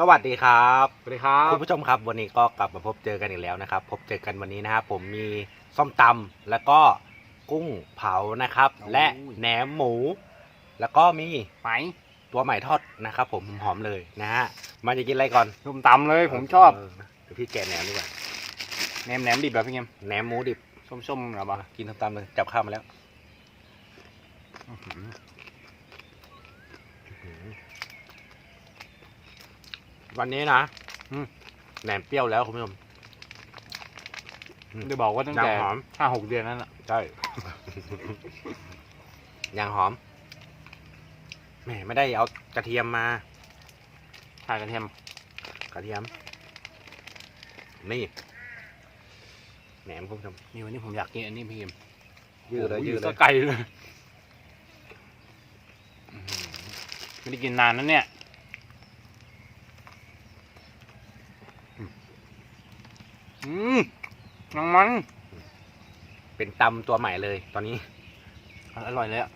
สวัสดีครับสวัสดีครับคุณผู้ชมครับ วันนี้ก็กลับมาพบเจอกันอีกแล้วนะครับ พบเจอกันวันนี้นะครับผมมีส้มตำแล้วก็กุ้งเผานะครับ และแหนมหมู แล้วก็มีไหมตัวใหม่ทอดนะครับ ผมหอมๆเลยนะฮะมาจะกินอะไรก่อนส้มตำเลยผมชอบเเดี๋ยวพี่แกะแหนมดีกว่าแหนมแหนมดิบแบบพี่เงมแหนมหมูดิบส้มๆเหรอปะกินส้มตำเลยจับข้าวมาแล้ว วันนี้นะอืมแหนมเปรี้ยวแล้วคุณผู้ชมอืมจะบอกว่าตั้งแต่ยังหอม ห้าหกเดือนนั้นอะใช่ยังหอมแหมไม่ได้เอากระเทียมมา ทานกระเทียมกระเทียม นี่แหนมคุณผู้ชมนี่วันนี้ผมอยากกินอันนี้พี่เงมยืดเลยโอ้โหยืดเลสยไก่เลยอื้อหือไม่ได้กินนานนั้นเนี่ย อืมนังมัน เป็นตำตัวใหม่เลยตอนนี้ อร่อยเลยอะ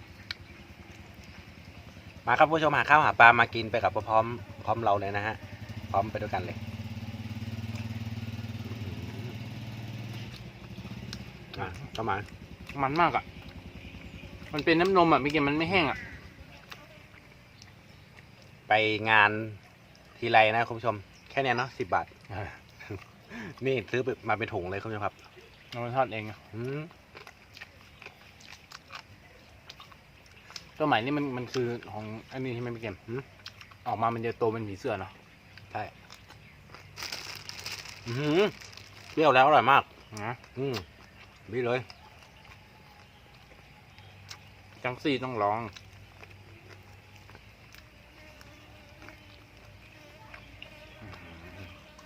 มาครับผู้ชมหาข้าวหาปลามากินไปกับพร้อมพร้อมเราเลยนะฮะ พร้อมไปด้วยกันเลยอะเข้ามา มันมากอะ มันเป็นน้ำนมอะพี่เกมมันไม่แห้งอะ ไปงานทีไรนะคุณผู้ชม แค่เนี้ยเนาะสิบบาท นี่ซื้อมาเป็นถุงเลยคุณผู้ชมครับเราทอดเองอะอืมตัวใหม่นี่มันมันคือของอันนี้ที่ไม่เป็นเกมออกมามันจะโตเป็นผีเสื้อเนาะใช่อื้อหือเปรี้ยวแล้วอร่อยมากนะอืมดีเลย จังซี่ต้องลอง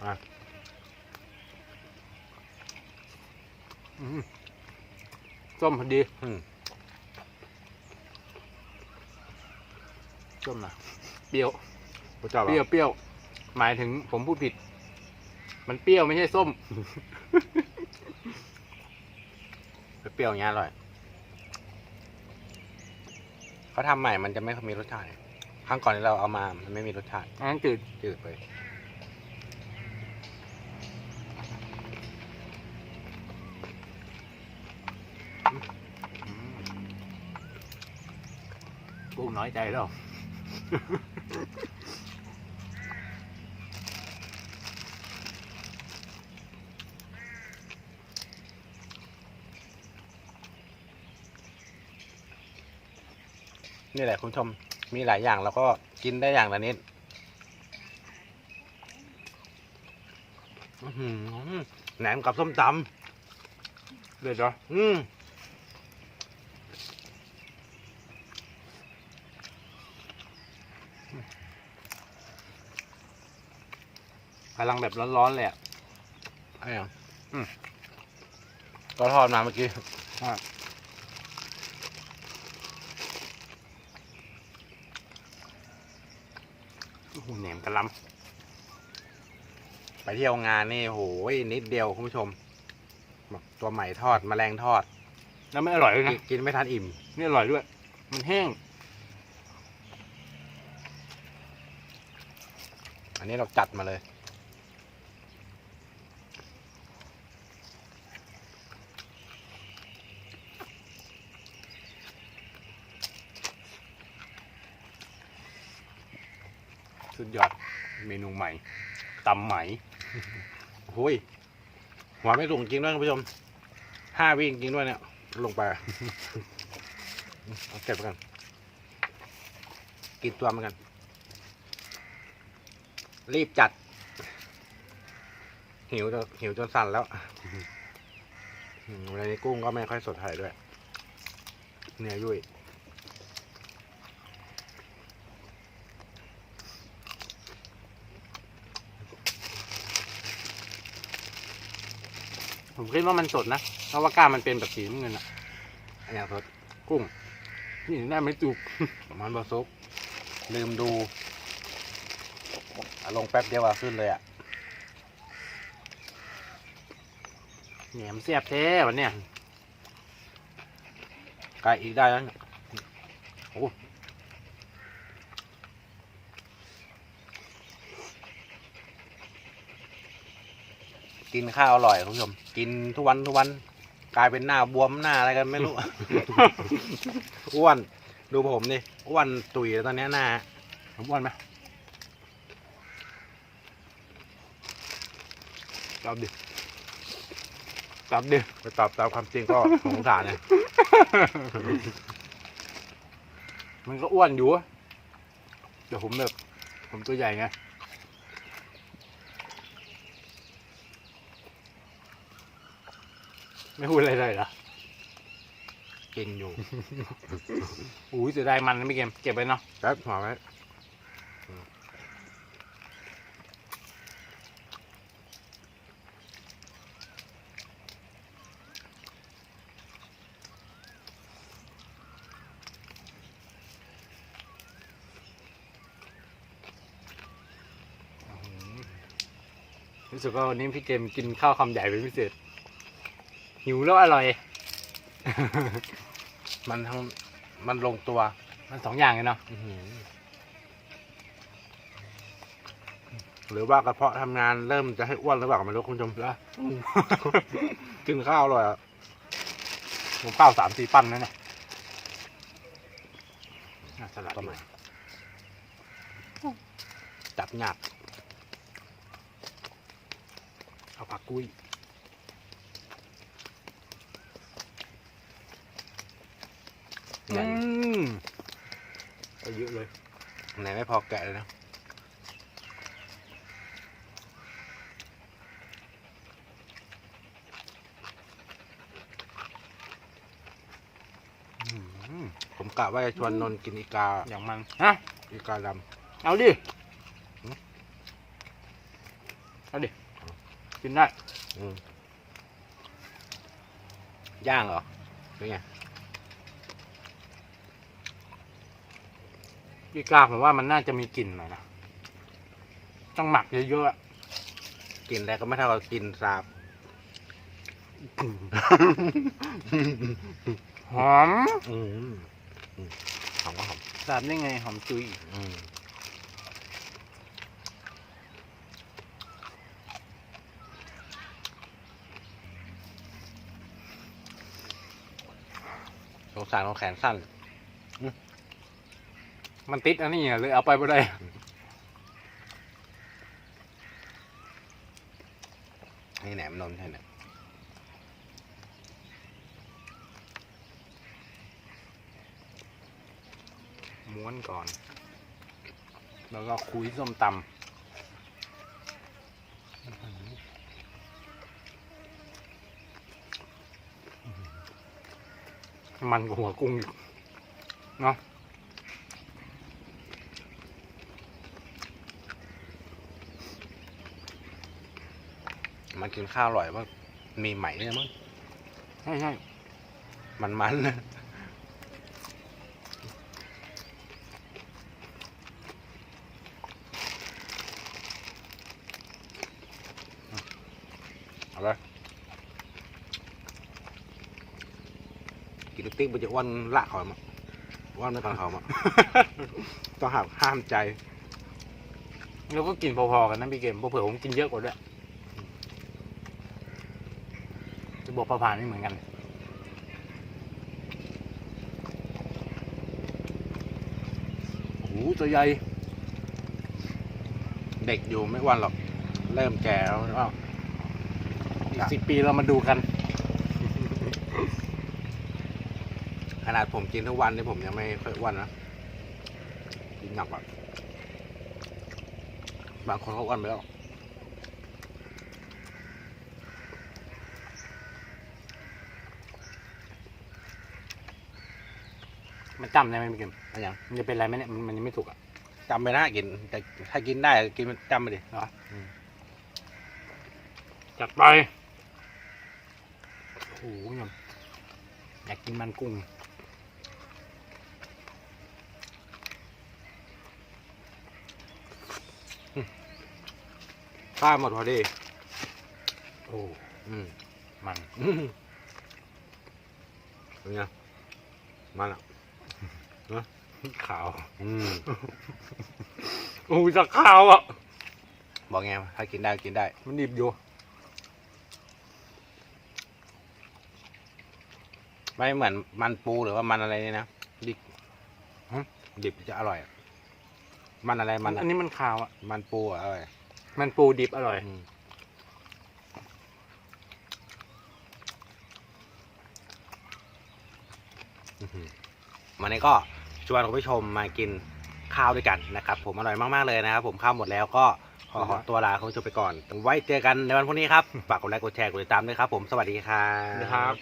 อะ อืม ส้มพอดีอืมส้มนะเปรี้ยวผู้ชอบเปรี้ยวเปรี้ยวหมายถึงผมพูดผิด มันเปรี้ยวไม่ใช่ส้ม เปรี้ยวอย่างเงี้ยอร่อยเขาทำใหม่มันจะไม่ค่อยมีรสชาติครั้งก่อนที่เราเอามา มันไม่มีรสชาติอันนั้นจืดจืดไป กุ้งน้อยใจแล้วนี่แหละคุณผู้ชมมีหลายอย่างเราก็กินได้อย่างละนิดอื้อหือแหนมกับส้มตเดือดเหรอำอืม กำลังแบบร้อนๆเลยอะอะไรอะอืม ก็ทอดมาเมื่อกี้โอ้โหแหนมกระลไปเที่ยวงานนี่โหยนิดเดียวคุณผู้ชมแบบตัวใหม่ทอดแมลงทอดำแล้วไม่อร่อยเลยกินะนกินไม่ทันอิ่มนี่อร่อยด้วย มันแห้ง อันนี้เราจัดมาเลย สุดยอดเมนูใหม่ตำไหมโอ้ยหัวไม่ลงจริงด้วยคุณผู้ชมห้าวิ่งจริงด้วยเนี่ย ลงไปเอาเก็บกันกินตัวมันกัน รีบจัด หิวจนหิวจนสั่นแล้วอืมวันนี้กุ้งก็ไม่ค่อยสดเท่าไหร่ด้วย เนื้อยุ่ย ผมคิดว่ามันสดนะเพราะว่าก้ามมันเป็นแบบสีน้ำเงินอะอันนี้สดกุ้ง นี่ได้ไม่จุกมันบะซุปลืมดูอะลงแป๊บเดียวว่าขึ้นเลยอะแหนมเสียบแท้วันเนี้ยไก่อีกได้แล้วโอ้ กินข้าวอร่อยคุณผู้ชม กินทุกวันทุกวัน กลายเป็นหน้าบวมหน้าอะไรกันไม่รู้ อ้วนดูผมนี่อ้วนตุยแล้วตอนเนี้ยหน้าผมอ้วนไหมตอบดิตอบดิไปตอบตามความจริงก็สงสารเนี่ยมันก็อ้วนอยู่อะแต่ผมแบบผมตัวใหญ่ไง ไม่พูดอะไรเลยเหรอกินอยู่ อุ้ยเสียดายมันนะพี่เกมเก็บไว้เนาะแป๊บหอไว้รู้สึกว่าวันนี้พี่เกมกินข้าวคำใหญ่เป็นพิเศษ หิวแล้วอร่อย มันทั้งมันลงตัว มันสองอย่างเลยเนาะอื้อหือหรือว่ากระเพาะทำงานเริ่มจะให้อ้วนหรือเปล่าก็ไม่รู้คุณผู้ชมแล้วกินข้าวอร่อยอะผมข้าวสามสี่ปั้นนั่นเนี่ยน่าสลัดประดีมาณจับหยาบเอาผักกุ้ย ไหนอืมก็เยอะเลยไหนไม่พอแกะเลยนะอืมผมกะว่าจะชวนนนท์กินอีกาอย่างมันฮะอีกาดเอาดิหืมเอาดิกินได้ำอืมย่างเหรอเป็นไง อีกาผมว่ามันน่าจะมีกลิ่นหน่อยนะต้องหมักเยอะๆอะกินแล้วก็ไม่เท่ากับกินสาบ หอมอืมอืมหอมก็หอมสามได้ไงหอมจุยอืมสงสารคนแขนสั้น มันติดอันนี้ไงเลยเอาไปไม่ได้นี่แหนมนนท์ใช่ไหมม้วนก่อน แล้วก็คุยส้มตำมันกับหัวกุ้งอีกเนาะ มันกินข้าวอร่อยว่ามีไหมเนี่ยมั้งใช่ใช่มันมันๆนะเอาไปกินติ๊กมันจะอ้วนละเขามั้งอ้วนไม่ทันเขามั้งต้องหักห้ามใจ แล้วก็กินพอๆกันนะพี่เกมเพราะเผื่อผมกินเยอะกว่าด้วยจะ บอกประพานไม่เหมือนกัน โอ้โหตัวใหญ่ เด็กอยู่ไม่อ้วนหรอก เริ่มแก่แล้วหรือเปล่าอีกสิบปีเรามาดูกัน ขนาดผมกินทุกวันนี่ผมยังไม่ค่อยอ้วนนะ กินหนักแบบบางคนเขาอ้วนไปแล้ว มันจำได้ไหมพี่เกมอะไรอย่างมันจะเป็นอะไรไหมเนี่ยมันมันยังไม่ถูกอะจำไปนะกิน แต่ถ้ากินได้กินมันจำไปดิจัดไปโอ้โหยมอยากกินมันกุ้งข้าวหมดพอดีโอ้อืมมันอืมเป็นไงมันอะ ขาว อืมโอ้ยจะขาวอะ บอกไงถ้ากินได้กินได้ มันดิบอยู่ ไม่เหมือนมันปูหรือว่ามันอะไรเนี่ยนะดิบหึดิบจะอร่อยมันอะไรมันอันนี้มันขาวอะ มันปูอร่อยมันปูดิบอร่อย อืมมันนี้ก็ ชวนคุณผู้ชมมากินข้าวด้วยกันนะครับ ผมอร่อยมากๆเลยนะครับ ผมข้าวหมดแล้วก็ขอขอตัวลาคุณผู้ชมไปก่อนไว้เจอกันในวันพรุ่งนี้ครับฝากกดไลค์กดแชร์กดติดตามด้วยครับ ผมสวัสดีครับนะครับ